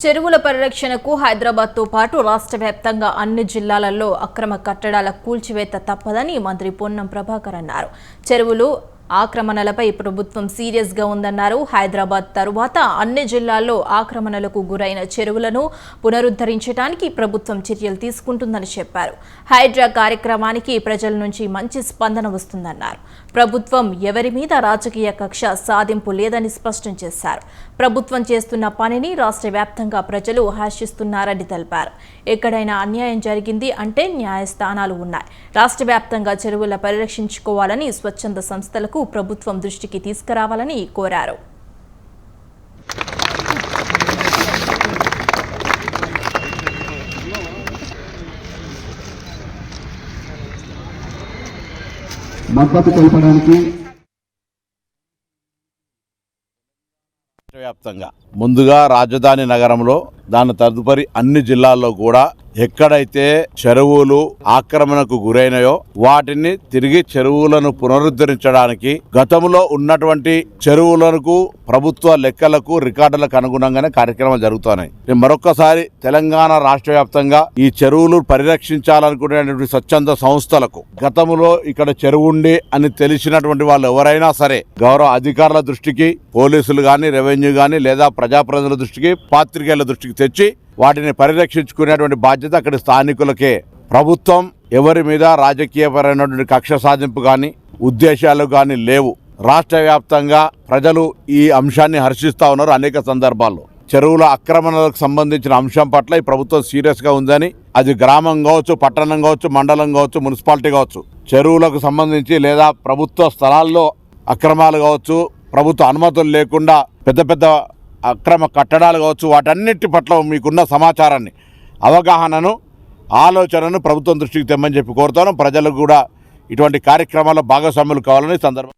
చెరువుల పరిరక్షణకు హైదరాబాద్తో పాటు రాష్ట్ర వ్యాప్తంగా అన్ని జిల్లాలలో అక్రమ కట్టడాల కూల్చివేత తప్పదని మంత్రి పొన్నం ప్రభాకర్ అన్నారు. చెరువులు ఆక్రమణలపై ప్రభుత్వం సీరియస్గా ఉందన్నారు. హైదరాబాద్ తరువాత అన్ని జిల్లాల్లో ఆక్రమణలకు గురైన చెరువులను పునరుద్ధరించడానికి ప్రభుత్వం చర్యలు తీసుకుంటుందని చెప్పారు. హైడ్రా కార్యక్రమానికి ప్రజల నుంచి మంచి స్పందన వస్తుందన్నారు. ప్రభుత్వం ఎవరి మీద రాజకీయ కక్ష సాధింపు లేదని స్పష్టం చేశారు. ప్రభుత్వం చేస్తున్న పనిని రాష్ట్ర వ్యాప్తంగా ప్రజలు హర్షిస్తున్నారని తెలిపారు. ఎక్కడైనా అన్యాయం జరిగింది అంటే న్యాయస్థానాలు ఉన్నాయి. రాష్ట్ర వ్యాప్తంగా చెరువుల పరిరక్షించుకోవాలని స్వచ్ఛంద సంస్థలకు ప్రభుత్వం దృష్టికి తీసుకురావాలని కోరారు. మద్దతు తెలపడానికి వ్యాప్తంగా ముందుగా రాజధాని నగరంలో దాని తదుపరి అన్ని జిల్లాల్లో కూడా ఎక్కడైతే చెరువులు ఆక్రమణకు గురైనాయో వాటిని తిరిగి చెరువులను పునరుద్ధరించడానికి గతంలో ఉన్నటువంటి చెరువులకు ప్రభుత్వ లెక్కలకు రికార్డులకు అనుగుణంగానే కార్యక్రమాలు జరుగుతున్నాయి. మరొకసారి తెలంగాణ రాష్ట్ర వ్యాప్తంగా ఈ చెరువులు పరిరక్షించాలనుకునేటువంటి స్వచ్ఛంద సంస్థలకు గతంలో ఇక్కడ చెరువుండి అని తెలిసినటువంటి వాళ్ళు ఎవరైనా సరే గౌరవ అధికారుల దృష్టికి పోలీసులు గాని రెవెన్యూ గాని లేదా ప్రజాప్రతినిధుల దృష్టికి పాత్రికేయుల దృష్టికి తెచ్చి వాటిని పరిరక్షించుకునేటువంటి బాధ్యత అక్కడ స్థానికులకే. ప్రభుత్వం ఎవరి మీద రాజకీయపరమైనటువంటి కక్ష సాధింపు కానీ ఉద్దేశాలు కానీ లేవు. రాష్ట్ర వ్యాప్తంగా ప్రజలు ఈ అంశాన్ని హర్షిస్తూ ఉన్నారు అనేక సందర్భాల్లో. చెరువుల ఆక్రమణలకు సంబంధించిన అంశం పట్ల ఈ ప్రభుత్వం సీరియస్గా ఉందని అది గ్రామం కావచ్చు పట్టణం కావచ్చు మండలం కావచ్చు మున్సిపాలిటీ కావచ్చు చెరువులకు సంబంధించి లేదా ప్రభుత్వ స్థలాల్లో అక్రమాలు కావచ్చు ప్రభుత్వ అనుమతులు లేకుండా పెద్ద పెద్ద అక్రమ కట్టడాలు కావచ్చు వాటన్నిటి పట్ల మీకున్న సమాచారాన్ని అవగాహనను ఆలోచనను ప్రభుత్వం దృష్టికి తెమ్మని చెప్పి కోరుతాను ప్రజలకు కూడా ఇటువంటి కార్యక్రమాల్లో భాగస్వాములు కావాలని సందర్భం